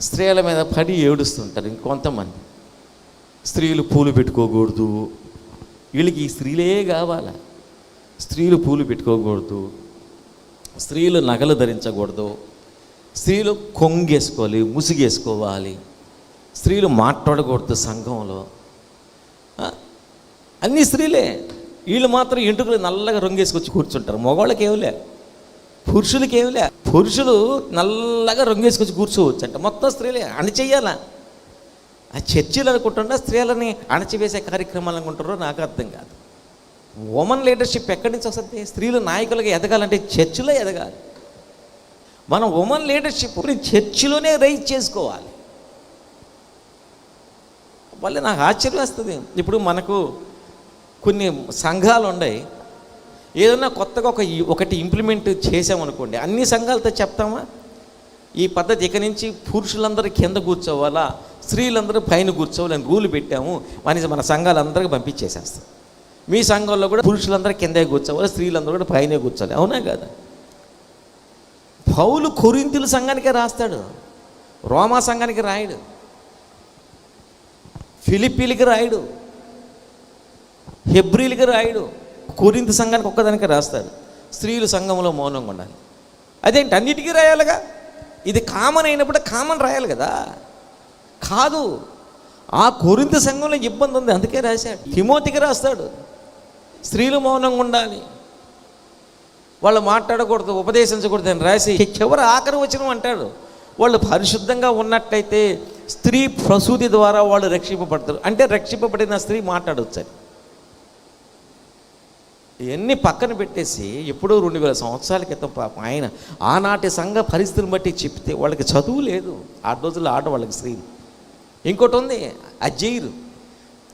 స్త్రీల మీద పడి ఏడుస్తుంటారు ఇంకొంతమంది. స్త్రీలు పూలు పెట్టుకోకూడదు. వీళ్ళకి ఈ స్త్రీలే కావాలా? స్త్రీలు పూలు పెట్టుకోకూడదు. స్త్రీలు నగలు ధరించకూడదు. స్త్రీలు కొంగేసుకోవాలి ముసుగేసుకోవాలి. స్త్రీలు మాట్లాడకూడదు సంఘంలో. అన్ని స్త్రీలే. వీళ్ళు మాత్రం ఇంటికి నల్లగా రంగేసుకొచ్చి కూర్చుంటారు. మగవాళ్ళకి ఏమిలే పురుషులకి ఏమిలే పురుషులు నల్లగా రంగేసుకొచ్చి కూర్చోవచ్చు అంట మొత్తం స్త్రీలే అణచేయాలా ఆ చర్చిలు అనుకుంటున్నా స్త్రీలని అణచివేసే కార్యక్రమాలు అనుకుంటారో నాకు అర్థం కాదు. ఉమెన్ లీడర్షిప్ ఎక్కడి నుంచి వస్తుంది? స్త్రీలు నాయకులుగా ఎదగాలంటే చర్చిలో ఎదగాలి. మనం ఉమెన్ లీడర్షిప్ చర్చిలోనే రైజ్ చేసుకోవాలి. మళ్ళీ నాకు ఆశ్చర్యం వస్తుంది. ఇప్పుడు మనకు కొన్ని సంఘాలు ఉన్నాయి ఏదైనా కొత్తగా ఒక ఒకటి ఇంప్లిమెంట్ చేసామనుకోండి అన్ని సంఘాలతో చెప్తామా? ఈ పద్ధతి ఇక నుంచి పురుషులందరూ కింద కూర్చోవాలా? స్త్రీలందరూ పైన కూర్చోవాలని రూల్ పెట్టాము. అని మన సంఘాలందరికీ పంపించేసేస్తాం. మీ సంఘంలో కూడా పురుషులందరూ కిందే కూర్చోవాలి స్త్రీలందరూ కూడా పైనే కూర్చోవాలి. అవునా కదా? పౌలు కొరింతుల సంఘానికే రాస్తాడు. రోమా సంఘానికి రాయడు. ఫిలిప్పీలకి రాయడు. హెబ్రిలకి రాయడు. కొరింత సంఘానికి ఒక్కదానికి రాస్తాడు స్త్రీలు సంఘంలో మౌనంగా ఉండాలి. అదేంటి? అన్నిటికీ రాయాలిగా? ఇది కామన్ అయినప్పుడు కామన్ రాయాలి కదా? కాదు. ఆ కొరింత సంఘంలో ఇబ్బంది ఉంది. అందుకే రాశాడు. తిమోతికి రాస్తాడు. స్త్రీలు మౌనంగా ఉండాలి. వాళ్ళు మాట్లాడకూడదు ఉపదేశించకూడదు అని రాసి చివరి ఆఖరి వచనం అంటాడు. వాళ్ళు పరిశుద్ధంగా ఉన్నట్టయితే స్త్రీ ప్రసూతి ద్వారా వాళ్ళు రక్షింపబడతారు. అంటే రక్షింపబడిన స్త్రీ మాట్లాడవచ్చు ఇవన్నీ పక్కన పెట్టేసి ఎప్పుడో రెండు వేల సంవత్సరాల క్రితం పాపం ఆయన ఆనాటి సంఘ పరిస్థితిని బట్టి చెప్తే వాళ్ళకి చదువు లేదు. ఆ రోజుల్లో ఆడవాళ్ళకి స్త్రీలు ఇంకోటి ఉంది అజయ్రు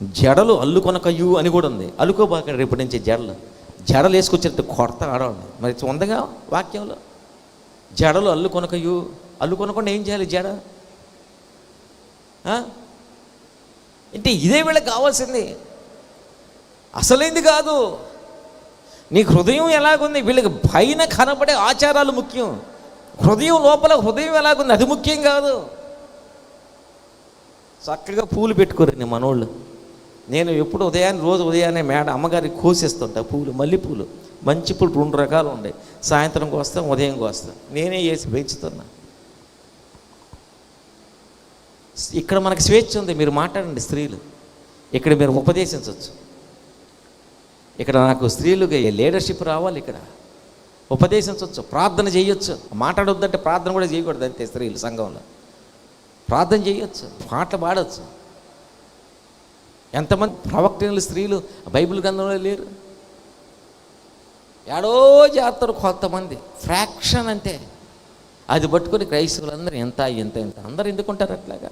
జడలు అల్లుకొనకయ్యు అని కూడా ఉంది. అల్లుకోబాక రేపటి నుంచి జడలు. జడలు వేసుకొచ్చినట్టు కొడత ఆడవాళ్ళు. మరి ఉందగా వాక్యంలో? జడలు అల్లుకొనకయ్యు. అల్లుకొనకుండా ఏం చేయాలి జడ? అంటే ఇదే వీళ్ళకి కావాల్సింది. అసలేంది కాదు. నీ హృదయం ఎలాగుంది? వీళ్ళకి పైన కనబడే ఆచారాలు ముఖ్యం. హృదయం లోపల హృదయం ఎలాగుంది? అది ముఖ్యం కాదు. చక్కగా పూలు పెట్టుకోరండి మనోళ్ళు. నేను ఎప్పుడు ఉదయాన్నే రోజు ఉదయాన్నే మేడ అమ్మగారికి కోసేస్తుంటా పూలు మల్లెపూలు. మంచి పూలు రెండు రకాలు ఉన్నాయి సాయంత్రం కోస్తాం ఉదయం కోస్తాం. నేనే వేసి పెంచుతున్నా. ఇక్కడ మనకి స్వేచ్ఛ ఉంది. మీరు మాట్లాడండి స్త్రీలు. ఇక్కడ మీరు ఉపదేశించవచ్చు. ఇక్కడ నాకు స్త్రీలుగా లీడర్షిప్ రావాలి ఇక్కడ? ఉపదేశించవచ్చు ప్రార్థన చేయొచ్చు. మాట్లాడొద్దంటే ప్రార్థన కూడా చేయకూడదు అంతే స్త్రీలు సంఘంలో. ప్రార్థన చేయొచ్చు పాటలు పాడవచ్చు ఎంతమంది ప్రవక్తలు స్త్రీలు బైబిల్ గ్రంథంలో లేరు? ఏడో చేస్తారు కొంతమంది ఫ్రాక్షన్ అంటే. అది పట్టుకొని క్రైస్తవులందరూ ఎంత ఎంత ఎంత అందరు ఎందుకుంటారు అట్లాగా?